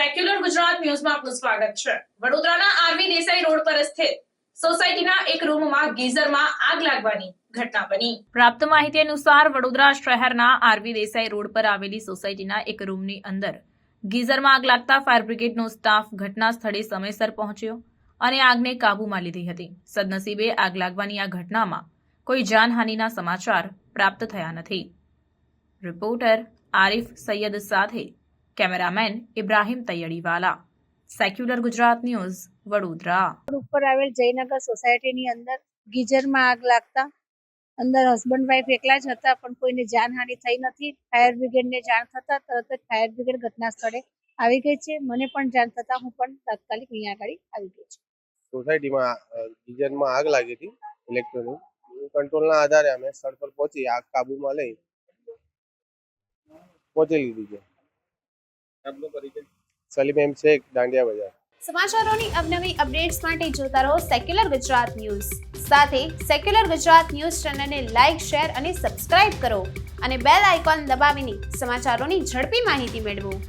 ન્યૂઝમાં આપનું સ્વાગત છે. વડોદરાના આરવી દેસાઈ રોડ પર સ્થિત સોસાયટીના એક રૂમમાં ગીઝરમાં આગ લાગવાની ઘટના બની. પ્રાપ્ત માહિતી અનુસાર વડોદરા શહેરના આરવી દેસાઈ રોડ પર આવેલી સોસાયટીના એક રૂમની અંદર ગીઝરમાં આગ લાગતા ફાયર બ્રિગેડનો સ્ટાફ ઘટના સ્થળે સમયસર પહોંચ્યો અને આગને કાબૂમાં લીધી હતી. સદનસીબે આગ લાગવાની આ ઘટનામાં કોઈ જાનહાનિના સમાચાર પ્રાપ્ત થયા નથી. રિપોર્ટર આરિફ સૈયદ સાથે cameraman Ibrahim Taiyadiwala. Secular Gujarat news Vadodara. ઉપર આવેલ જયનગર સોસાયટીની અંદર ગીઝરમાં આગ લાગતા અંદર હસબન્ડ વાઈફ એકલા જ હતા પણ કોઈને જાનહાનિ થઈ નથી. ફાયર બ્રિગેડને જાણ થતા તરત જ ફાયર બ્રિગેડ ઘટના સ્થળે આવી ગઈ છે. મને પણ જાણ થતા હું પણ તાત્કાલિક અહીંયા આગળ આવી ગઈ છું. સોસાયટીમાં ગીઝરમાં આગ લાગી હતી ઇલેક્ટ્રોનિક કંટ્રોલના આધારે અમે સ્થળ પર પહોંચી આગ કાબૂમાં લઈ પહોંચી લીધી છે. સલીમ એમ શેખ દાંડિયા બજાર. સમાચારોની અવનવી અપડેટ્સ માટે જોતા રહો સેક્યુલર ગુજરાત ન્યૂઝ સાથે સેક્યુલર ગુજરાત ન્યૂઝ ચેનલને લાઇક શેર અને સબસ્ક્રાઇબ કરો અને બેલ આઇકોન દબાવીને સમાચારોની ઝડપી માહિતી મેળવો.